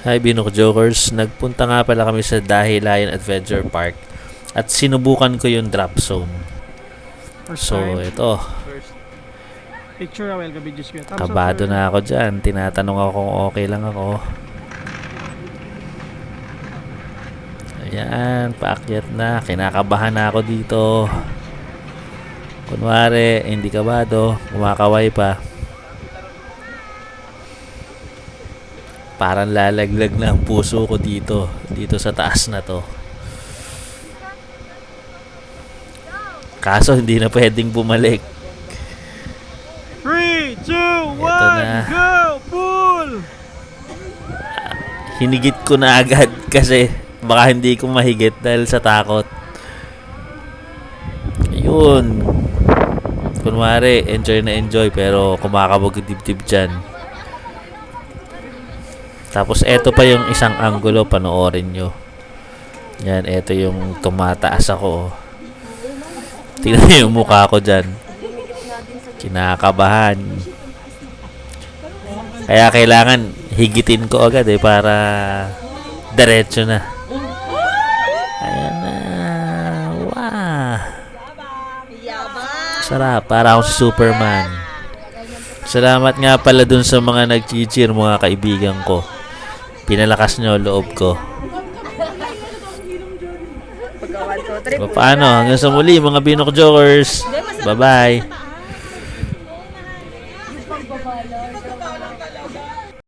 Hi Binok Jokers, nagpunta nga pala kami sa Dahi Lion Adventure Park at sinubukan ko yung drop zone. First So time. ito, First. Picture awel ka videos ko. Thumbs up, kabado sir. na ako dyan. Tinatanong ako kung okay lang ako. Ayan, paakyat na. Kinakabahan na ako dito. Kunwari, hindi kabado, kumakaway pa. Parang lalaglag na ang puso ko dito. Dito sa taas na to. Kaso hindi na pwedeng bumalik. 3, 2, 1, na. go! Pull! hinigit ko na agad kasi baka hindi ko mahigit dahil sa takot. Ayun. Kunwari, enjoy na enjoy pero kumakabog yung dibdib dyan. Tapos eto pa yung isang angulo, panoorin nyo. Yan, eto yung tumataas ako. oh. Tingnan nyo yung mukha ko dyan. Kinakabahan. Kaya kailangan higitin ko agad eh para diretso na. Ayan na. Wow. Sarap. Para akong Superman. Salamat nga pala dun sa mga nag-cheer mga kaibigan ko. Pinalakas nyo loob ko. So, paano? Hanggang sa muli, mga Binok Jokers. Bye-bye.